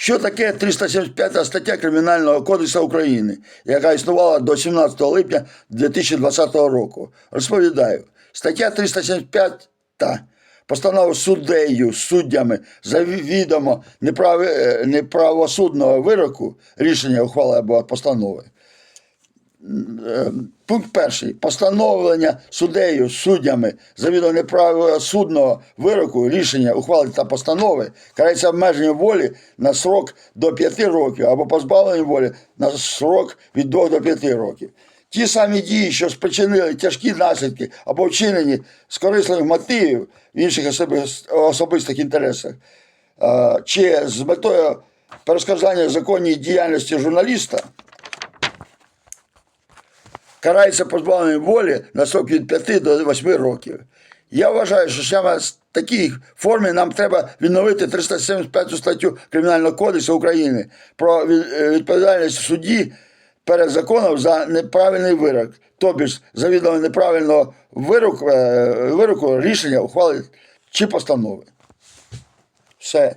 Що таке 375 стаття Кримінального кодексу України, яка існувала до 17 липня 2020 року? Розповідаю, стаття 375 та постанова суддею, суддями завідомо неправи, е, неправосудного вироку, рішення ухвали або постанови. Пункт перший. Постановлення суддею, суддями завідомо неправосудного вироку, рішення, ухвали та постанови карається обмеженням волі на срок до 5 років або позбавленням волі на срок від 2 до 5 років. Ті самі дії, що спричинили тяжкі наслідки або вчинені з корисливих мотивів в інших особистих інтересах, чи з метою перешкоджання законній діяльності журналіста, карається позбавленням волі на срок від 5 до 8 років. Я вважаю, що саме в такій формі нам треба відновити 375 статтю Кримінального кодексу України про е, відповідальність судді перед законом за неправильний вирок, тобто ж завідомо неправильного вироку, е, вироку рішення, ухвали чи постанови. Все.